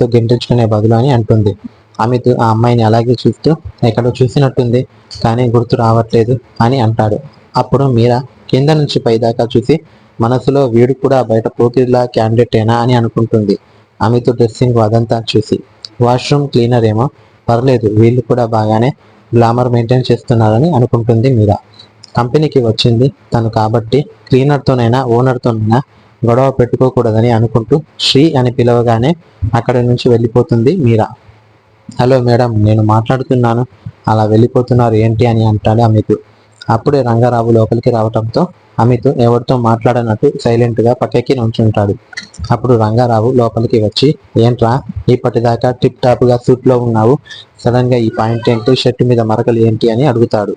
తో గెంటించుకునే బదులు అని అంటుంది. అమిత్ ఆ అమ్మాయిని అలాగే చూస్తూ ఎక్కడో చూసినట్టుంది కానీ గుర్తు రావట్లేదు అని అంటాడు. అప్పుడు మీరా కింద నుంచి పైదాకా చూసి మనసులో వీడు కూడా బయట పోటీలా క్యాండిడేటేనా అని అనుకుంటుంది. అమిత్ డ్రెస్సింగ్ అదంతా చూసి వాష్రూమ్ క్లీనర్ ఏమో పర్లేదు వీళ్ళు కూడా బాగానే గ్లామర్ మెయింటైన్ చేస్తున్నారని అనుకుంటుంది మీరా. కంపెనీకి వచ్చింది తను కాబట్టి క్లీనర్తోనైనా ఓనర్తోనైనా గొడవ పెట్టుకోకూడదని అనుకుంటూ శ్రీ అని పిలవగానే అక్కడి నుంచి వెళ్ళిపోతుంది మీరా. హలో మేడం నేను మాట్లాడుతున్నాను. అలా వెళ్ళిపోతున్నారు ఏంటి అని అంటాడు అమిత్. అప్పుడే రంగారావు లోపలికి రావటంతో అమిత్ ఎవరితో మాట్లాడనట్టు సైలెంట్గా పక్కకి నుంచుంటాడు. అప్పుడు రంగారావు లోపలికి వచ్చి ఏంట్రా ఇప్పటిదాకా టిప్ టాప్గా సూట్లో ఉన్నావు. సడన్గా ఈ పాయింట్ ఏంటి? షర్ట్ మీద మరకలు ఏంటి? అని అడుగుతాడు.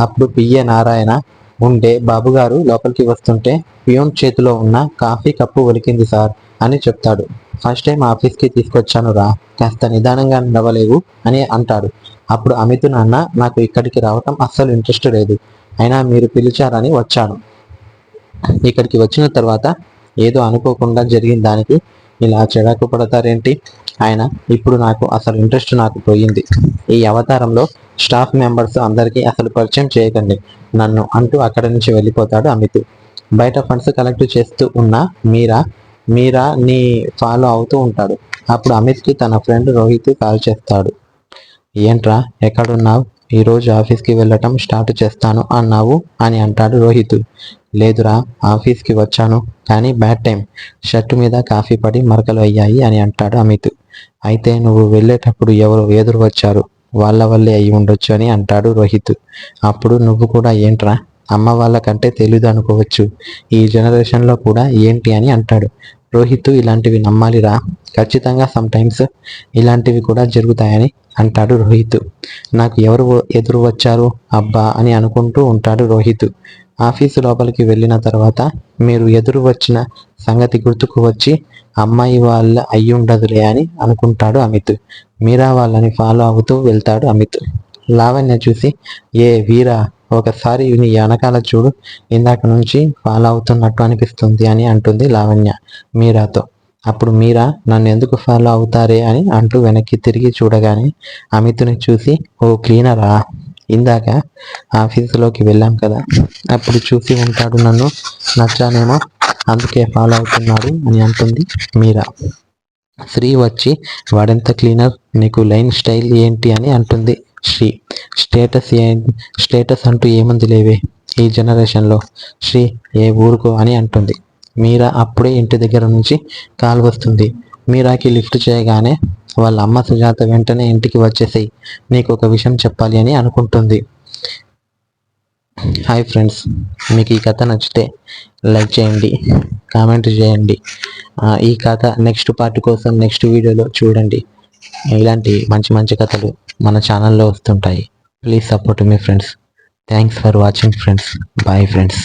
అప్పుడు పిఏ నారాయణ ఉండే బాబుగారు లోపలికి వస్తుంటే పియోన్ చేతిలో ఉన్న కాఫీ కప్పు ఒలికింది సార్ అని చెప్తాడు. ఫస్ట్ టైం ఆఫీస్కి తీసుకొచ్చాను రా కాస్త నిదానంగా నడవలేవు అని అంటాడు. అప్పుడు అమిత్ నాన్న నాకు ఇక్కడికి రావటం అస్సలు ఇంట్రెస్ట్ లేదు. అయినా మీరు పిలిచారని వచ్చాను. ఇక్కడికి వచ్చిన తర్వాత ఏదో అనుకోకుండా జరిగిన దానికి ఇలా చిరాకు పడతారేంటి? ఆయన ఇప్పుడు నాకు అసలు ఇంట్రెస్ట్ నాకు పోయింది. ఈ అవతారంలో స్టాఫ్ మెంబర్స్ అందరికీ అసలు పరిచయం చేయకండి. నన్ను అంటూ అక్కడి నుంచి వెళ్ళిపోతాడు అమిత్. బయట ఫండ్స్ కలెక్ట్ చేస్తూ ఉన్న మీరా మీరా ని ఫాలో అవుతూ ఉంటాడు. అప్పుడు అమిత్కి తన ఫ్రెండ్ రోహిత్ కాల్ చేస్తాడు. ఏంట్రా ఎక్కడున్నావు? ఈరోజు ఆఫీస్కి వెళ్ళటం స్టార్ట్ చేస్తాను అన్నావు అని అంటాడు రోహిత్. లేదురా ఆఫీస్కి వచ్చాను కానీ బ్యాడ్ టైం. షర్టు మీద కాఫీ పడి మరకలు అయ్యాయి అని అంటాడు అమిత్. అయితే నువ్వు వెళ్ళేటప్పుడు ఎవరు ఎదురు వచ్చారు? వాళ్ళ వల్లే అయి ఉండొచ్చు అని అంటాడు రోహిత్. అప్పుడు నువ్వు కూడా ఏంట్రా? అమ్మ వాళ్ళకంటే తెలియదు అనుకోవచ్చు. ఈ జనరేషన్లో కూడా ఏంటి అని అంటాడు. రోహిత్ ఇలాంటివి నమ్మాలిరా? ఖచ్చితంగా సమ్టైమ్స్ ఇలాంటివి కూడా జరుగుతాయని అంటాడు రోహిత్. నాకు ఎవరు ఎదురు వచ్చారు? అబ్బా అని అనుకుంటూ ఉంటాడు రోహిత్. ఆఫీసు లోపలికి వెళ్ళిన తర్వాత మీరు ఎదురు వచ్చిన సంగతి గుర్తుకు వచ్చి అమ్మాయి వాళ్ళ అయ్యి ఉండదులే అని అనుకుంటాడు అమిత్. మీరా వాళ్ళని ఫాలో అవుతూ వెళ్తాడు అమిత్. లావణ్య చూసి ఏ వీరా ఒకసారి నీ వెనకాల చూడు. ఇందాక నుంచి ఫాలో అవుతున్నట్టు అనిపిస్తుంది అని అంటుంది లావణ్య మీరాతో. అప్పుడు మీరా నన్ను ఎందుకు ఫాలో అవుతారే అని అంటూ వెనక్కి తిరిగి చూడగానే అమిత్ని చూసి ఓ క్లీనరా ఇందాక ఆఫీసులోకి వెళ్ళాం కదా. అప్పుడు చూసి ఉంటాడు నన్ను. నచ్చానేమో అందుకే ఫాలో అవుతున్నాడు అని అంటుంది మీరా. శ్రీ వచ్చి వాడెంత క్లీనర్ నీకు లైన్ స్టైల్ ఏంటి అని అంటుంది శ్రీ. స్టేటస్ ఏ స్టేటస్ అంటూ ఏముంది లేవే ఈ జనరేషన్లో? శ్రీ ఏ ఊరుకో అని అంటుంది. మీరా అప్పుడే ఇంటి దగ్గర నుంచి కాల్ వస్తుంది. మీరాకి లిఫ్ట్ చేయగానే వాళ్ళ అమ్మ సుజాత వెంటనే ఇంటికి వచ్చేసాయి నీకు ఒక విషయం చెప్పాలి అని అనుకుంటుంది. హాయ్ ఫ్రెండ్స్ మీకు ఈ కథ నచ్చితే లైక్ చేయండి కామెంట్ చేయండి. ఈ కథ నెక్స్ట్ పార్ట్ కోసం నెక్స్ట్ వీడియోలో చూడండి. ఇలాంటి మంచి మంచి కథలు మన ఛానల్లో వస్తుంటాయి. Please support me friends thanks for watching friends bye friends